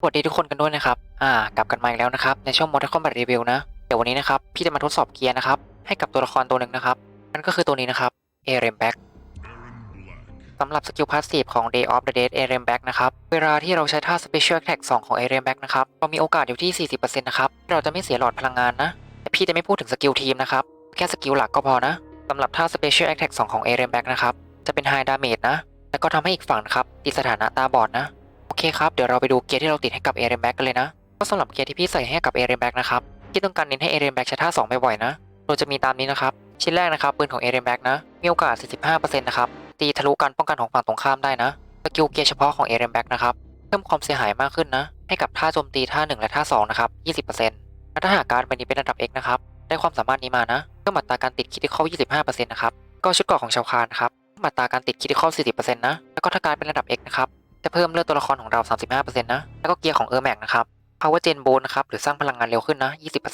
สวัสดีทุกคนกันด้วยนะครับ อ่า กลับกันมาอีกแล้วนะครับ ในช่วง Mortal Kombat Review นะ เดี๋ยววันนี้นะครับ พี่จะมาทดสอบเกียร์นะครับ ให้กับตัวละครตัวหนึ่งนะครับ นั่นก็คือตัวนี้นะครับ a r e m Back สำหรับสกิลพาสซีฟของ Day of the Dead a r e m Back นะครับ เวลาที่เราใช้ท่า Special Attack 2 ของ a r e m Back นะครับ เรามีโอกาสอยู่ที่ 40%นะครับ เราจะไม่เสียหลอดพลังงานนะ แต่พี่จะไม่พูดถึงสกิลทีมนะครับ แค่สกิลหลักก็พอนะสำหรับท่า Special Attack 2 ของ a r e m Back นะครับ จะเป็น High Damage นะ แล้วก็ทำให้อีกฝั่งนะครับติดสถานะตาบอดนะ เคครับ เดี๋ยวเราไปดูเกียร์ที่เราติดให้กับ a r e m Back กันเลยนะ ก็สำหรับเกียร์ที่พี่ใส่ให้กับ a r e m Back นะครับที่ต้องการเน้นให้ a r e m Back ใช้ท่า2บ่อยๆนะโดยจะมีตามนี้นะครับ ชิ้นแรกนะครับปืนของ a r e m Back นะ มีโอกาส 45%นะครับตีทะลุการป้องกันของฝั่งตรงข้ามได้นะสกิลเกียร์เฉพาะของ a r e m Back นะครับเพิ่มความเสียหายมากขึ้นนะ ให้กับท่าโจมตีท่า 1 และท่า2นะครับ20%และถ้าหากการเป็นนี้เป็นระดับ X นะครับได้ความสามารถนี้มานะเพิ่มอัตราการติดคิดที่เข้า25%นะครับก็ชุดเกราะของชาวคานครับเพิ่มอัตราการติดคิดที่เข้า40%นะแล้วก็ถ้าการเป็นระดับ X นะครับ จะเพิ่มเลือดตัวละครของเรา 35%นะ แล้วก็เกียร์ของเออร์แม็กนะครับ Power Gen Boost นะครับ หรือสร้างพลังงานเร็วขึ้นนะ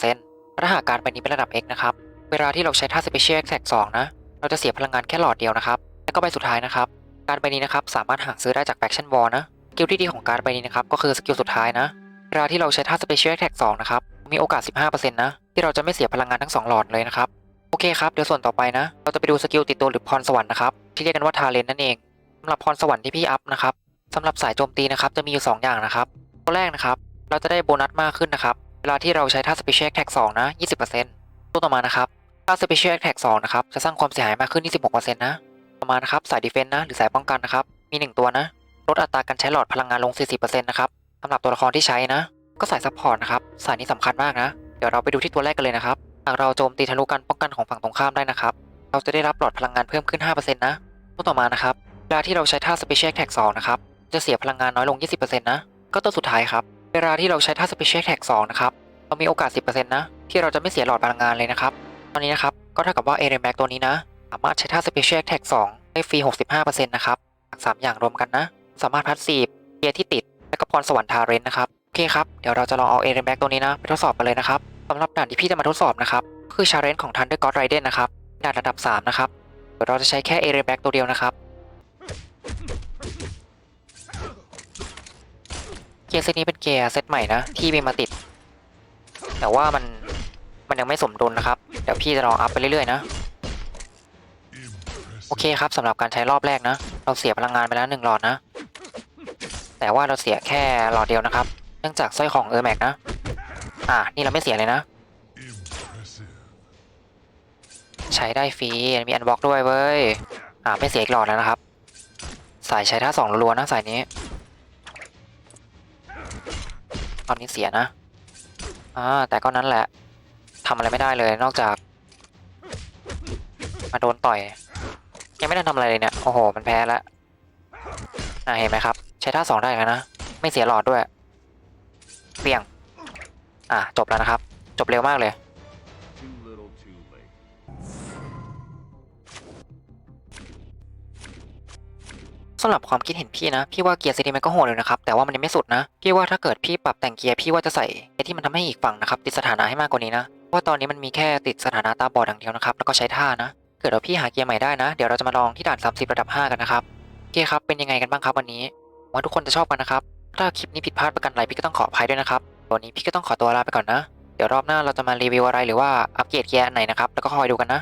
20%และถ้าหากการไปนี้เป็นระดับ X นะครับ เวลาที่เราใช้ท่า Special Attack 2นะ เราจะเสียพลังงานแค่หลอดเดียวนะครับ แล้วก็ใบสุดท้ายนะครับ การใบนี้นะครับสามารถหาซื้อได้จาก Faction Wall นะ สกิลที่ดีของการใบนี้นะครับก็คือสกิลสุดท้ายนะ เวลาที่เราใช้ท่า Special Attack 2นะครับ มีโอกาส 15%นะ ที่เราจะไม่เสียพลังงานทั้ง 2 หลอดเลยนะครับ โอเคครับ เดี๋ยวส่วนต่อไปนะ เราจะไปดูสกิลติดตัวหรือพรสวรรค์นะครับ ที่เรียกกันว่าทาเลนนั่นเองสำหรับพรสวรรค์ที่พี่อัพนะครับ สำหรับสายโจมตีนะครับจะมีอยู่ 2 อย่างนะครับตัวแรกนะครับ เราจะได้โบนัสมากขึ้นนะครับ เวลาที่เราใช้ท่า Special Attack 2 นะ 20%ตัวต่อมานะครับท่า Special Attack 2 นะครับ จะสร้างความเสียหายมากขึ้น 26%นะ ต่อมานะครับสาย Defense นะ หรือสายป้องกันนะครับ มี 1 ตัวนะ ลดอัตราการใช้หลอดพลังงานลง 40%นะครับสำหรับตัวละครที่ใช้นะ ก็สาย Support นะครับ สายนี้สำคัญมากนะ เดี๋ยวเราไปดูที่ตัวแรกกันเลยนะครับ หากเราโจมตีทะลุการป้องกันของฝั่งตรงข้ามได้นะครับ เราจะได้รับหลอดพลังงานเพิ่มขึ้น 5%นะตัวต่อมานะครับ เวลาที่เราใช้ท่า Special Attack 2 นะครับ จะเสียพลังงานน้อยลง 20%นะ ก็ตัวสุดท้ายครับ เวลาที่เราใช้ท่า Special Attack 2นะครับ เรามีโอกาส 10%นะ ที่เราจะไม่เสียหลอดพลังงานเลยนะครับ ตอนนี้นะครับ ก็เท่ากับว่า a r e m a x ตัวนี้นะ สามารถใช้ท่า Special Attack 2 ได้ฟรี 65%นะครับจาก3อย่างรวมกันนะ สามารถพัดซีฟเกียร์ที่ติด และก็พรสวรรค์ทาเรนนะครับ โอเคครับ เดี๋ยวเราจะลองเอา a r e m a x ตัวนี้นะไปทดสอบกันเลยนะครับสำหรับด่านที่พี่จะมาทดสอบนะครับ คือชาเลนจ์ของ Thunder God Raiden นะครับด่านระดับ3นะครับเดี๋ยวเราจะใช้แค่ a r e m a x ตัวเดียวนะครับ ยร์เซตนี้เป็นเกียร์เซตใหม่นะที่มีมาติด แต่ว่ามันมันยังไม่สมดุลนะครับ เดี๋ยวพี่จะลองอัพไปเรื่อยๆนะ โอเคครับสำหรับการใช้รอบแรกนะ เราเสียพลังงานไปแล้วหนึ่งหลอดนะ แต่ว่าเราเสียแค่หลอดเดียวนะครับ เนื่องจากสร้อยของเออร์แม็กนะ อ่า นี่เราไม่เสียเลยนะ ใช้ได้ฟรี มีอันบล็อกด้วยเว้ย อ่าไม่เสียอีกหลอดแล้วนะครับ สายใช้ท่าสองรัวๆนะสายนี้ ตอนนี้เสียนะ อ่า แต่ก็นั้นแหละทำอะไรไม่ได้เลยนอกจาก มาโดนต่อย ยังไม่ได้ทำอะไรเลยเนี่ย โอ้โห มันแพ้แล้วอ่าเห็นไหมครับ ใช้ท่าสองได้แล้วนะ ไม่เสียหลอดด้วยเบี่ยง อ่าจบแล้วนะครับ จบเร็วมากเลย สำหรับความคิดเห็นพี่นะ พี่ว่าเกียร์ซีดีมันก็โหดเลยนะครับ แต่ว่ามันยังไม่สุดนะ พี่ว่าถ้าเกิดพี่ปรับแต่งเกียร์พี่ว่าจะใส่ไอที่มันทำให้อีกฝั่งนะครับติดสถานะให้มากกว่านี้นะเพราะว่าตอนนี้มันมีแค่ติดสถานะตาบอดอย่างเดียวนะครับ แล้วก็ใช้ท่านะ เกิดว่าพี่หาเกียร์ใหม่ได้นะ เดี๋ยวเราจะมาลองที่ด่าน 30 ระดับ 5 กันนะครับโอเคครับ เป็นยังไงกันบ้างครับวันนี้หวังว่าทุกคนจะชอบกันนะครับ ถ้าคลิปนี้ผิดพลาดประการใดพี่ก็ต้องขออภัยด้วยนะครับ วันนี้พี่ก็ต้องขอตัวลาไปก่อนนะ เดี๋ยวรอบหน้าเราจะมารีวิวอะไรหรือว่าอัปเกรดเกียร์ไหนนะครับ แล้วก็คอยดูกันนะ